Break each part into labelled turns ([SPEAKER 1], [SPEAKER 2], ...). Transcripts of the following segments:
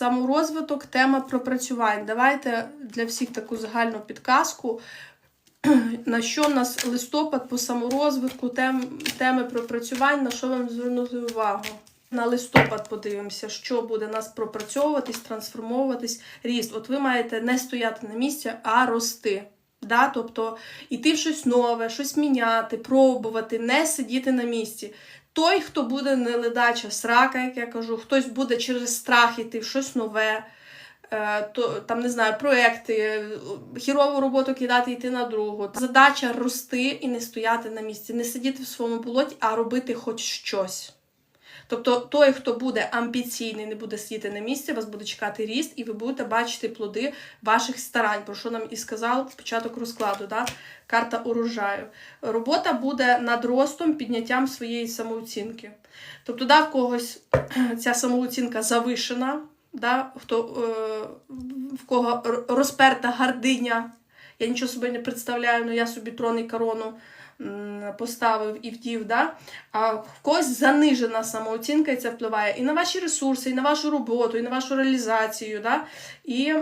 [SPEAKER 1] саморозвиток, тема пропрацювань. Давайте для всіх таку загальну підказку. На що в нас листопад по саморозвитку, тем, теми пропрацювань, на що вам звернути увагу? На листопад подивимося, що буде нас пропрацьовуватись, трансформовуватись, ріст. От ви маєте не стояти на місці, а рости. Да? Тобто йти в щось нове, щось міняти, пробувати, не сидіти на місці. Той, хто буде не ледача срака, як я кажу, хтось буде через страх йти в щось нове, е, то там не знаю, проекти, е, хірову роботу кидати, йти на другу. Задача рости і не стояти на місці, не сидіти в своєму болоті, а робити хоч щось. Тобто той, хто буде амбіційний, не буде сидіти на місці, вас буде чекати ріст, і ви будете бачити плоди ваших старань, про що нам і сказав початок розкладу, да? карта урожаю. Робота буде над ростом, підняттям своєї самооцінки. Тобто, да, в когось ця самооцінка завишена, да? хто, е, в кого розперта гардиня. Я нічого собі не представляю, але я собі трон і корону поставив і вдів. Да? А в когось занижена самооцінка, і це впливає і на ваші ресурси, і на вашу роботу, і на вашу реалізацію, да? і,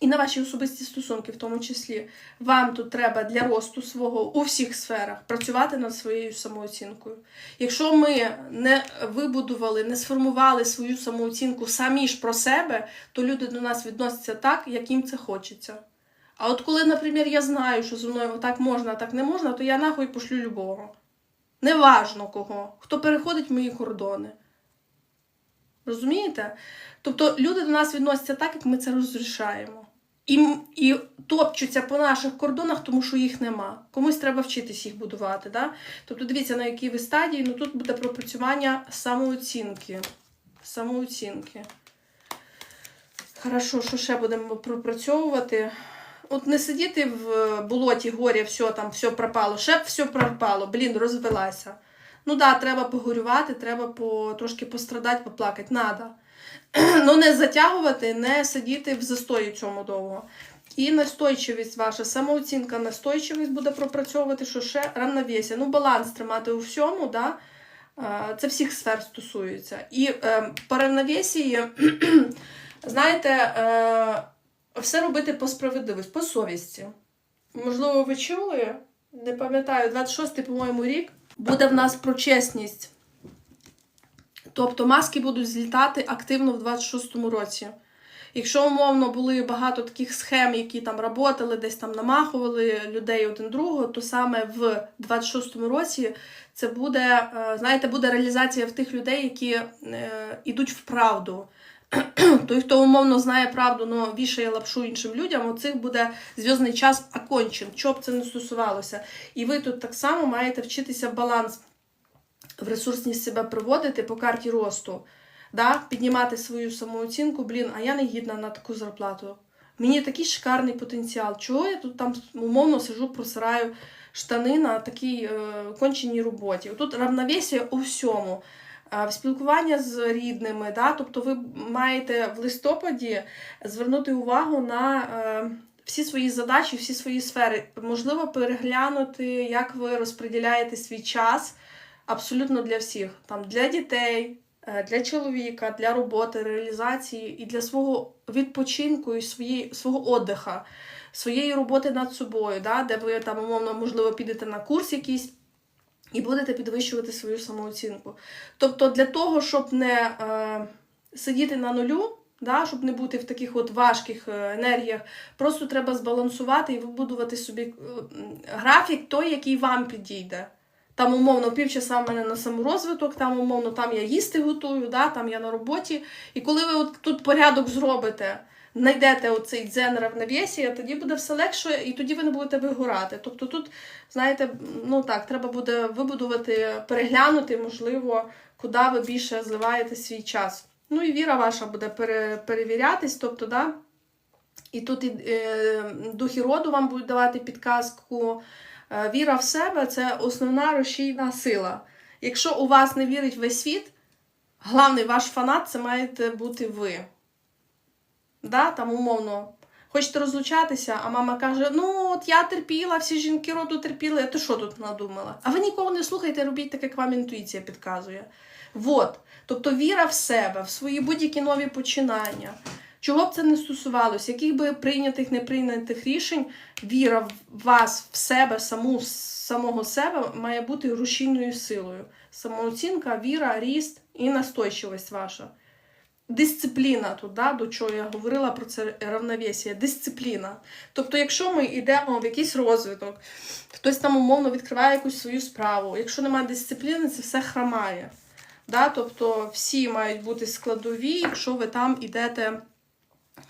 [SPEAKER 1] і на ваші особисті стосунки, в тому числі. Вам тут треба для росту свого у всіх сферах працювати над своєю самооцінкою. Якщо ми не вибудували, не сформували свою самооцінку самі ж про себе, то люди до нас відносяться так, як їм це хочеться. А от коли, наприклад, я знаю, що зі мною так можна, а так не можна, то я нахуй пошлю любого. Неважно кого, хто переходить мої кордони. Розумієте? Тобто люди до нас відносяться так, як ми це розрішаємо. І, і топчуться по наших кордонах, тому що їх нема. Комусь треба вчитись їх будувати. Да? Тобто дивіться, на якій ви стадії, ну тут буде пропрацювання самооцінки. Самооцінки. Хорошо, що ще будемо пропрацьовувати? От не сидіти в болоті, горі, все там, все пропало, ще б все пропало, блін, розвелася. Ну да, треба погорювати, треба по, трошки пострадати, поплакати, надо. Ну не затягувати, не сидіти в застої цьому довго. І настойчивість ваша, самооцінка, настойчивість буде пропрацьовувати, що ще равновесие. Ну, баланс тримати у всьому, да? Це всіх сфер стосується. І е, по равновесії, знаєте, е, все робити по справедливості, по совісті. Можливо, ви чули? Не пам'ятаю, 26-й, по-моєму, рік буде в нас про чесність. Тобто маски будуть злітати активно в 26-му році. Якщо умовно були багато таких схем, які там працювали, десь там намахували людей один другого, то саме в 26-му році це буде, е, знаєте, буде реалізація в тих людей, які е, йдуть в правду. Той, хто умовно знає правду, но вішає лапшу іншим людям, у цих буде зв'язний час окончен, що б це не стосувалося. І ви тут так само маєте вчитися баланс в ресурсність себе приводити по карті росту, да? піднімати свою самооцінку, блін, а я не гідна на таку зарплату. Мені такий шикарний потенціал. Чого я тут там умовно сижу, просираю штани на такій е, конченій роботі? Тут равновесія у всьому. Спілкування з рідними, да? тобто ви маєте в листопаді звернути увагу на е, всі свої задачі, всі свої сфери. Можливо, переглянути, як ви розподіляєте свій час абсолютно для всіх. Там, для дітей, е, для чоловіка, для роботи, реалізації і для свого відпочинку і свої, свого отдиха, своєї роботи над собою, да? де ви там, умовно, можливо, підете на курс якийсь. І будете підвищувати свою самооцінку. Тобто, для того, щоб не е, сидіти на нулю, да, щоб не бути в таких от важких е, енергіях, просто треба збалансувати і вибудувати собі е, графік той, який вам підійде. Там, умовно, півчаса в мене на саморозвиток, там, умовно, там я їсти готую, да, там я на роботі. І коли ви от тут порядок зробите, знайдете оцей дзен равновесія, тоді буде все легше, і тоді ви не будете вигорати. Тобто тут, знаєте, ну так, треба буде вибудувати, переглянути, можливо, куди ви більше зливаєте свій час. Ну і віра ваша буде пере, перевірятись, тобто, да, і тут і, е, духи роду вам будуть давати підказку. Е, Віра в себе це основна рушійна сила. Якщо у вас не вірить весь світ, головний ваш фанат це маєте бути ви. Да, там умовно. Хочете розлучатися, а мама каже: ну, от я терпіла, всі жінки роду терпіли, а ти що тут надумала? А ви нікого не слухайте, робіть так, як вам інтуїція підказує. Вот. Тобто віра в себе, в свої будь-які нові починання. Чого б це не стосувалося, яких би прийнятих, не прийнятих рішень, віра в вас, в себе, саму, самого себе має бути рушійною силою. Самооцінка, віра, ріст і настойчивість ваша. Дисципліна тут, да, до чого я говорила про це равновесія, дисципліна. Тобто, якщо ми йдемо в якийсь розвиток, хтось там умовно відкриває якусь свою справу, якщо немає дисципліни, це все хромає. Да? Тобто всі мають бути складові, якщо ви там йдете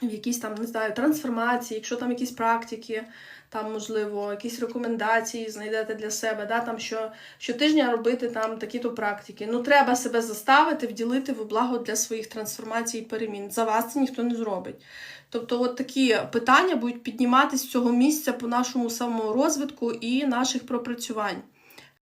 [SPEAKER 1] в якісь там, не знаю, трансформації, якщо там якісь практики, там, можливо, якісь рекомендації знайдете для себе, да, там, що щотижня робити там такі-то практики. Ну, треба себе заставити, вділити в благо для своїх трансформацій і перемін. За вас це ніхто не зробить. Тобто, от такі питання будуть підніматись з цього місця по нашому саморозвитку і наших пропрацювань.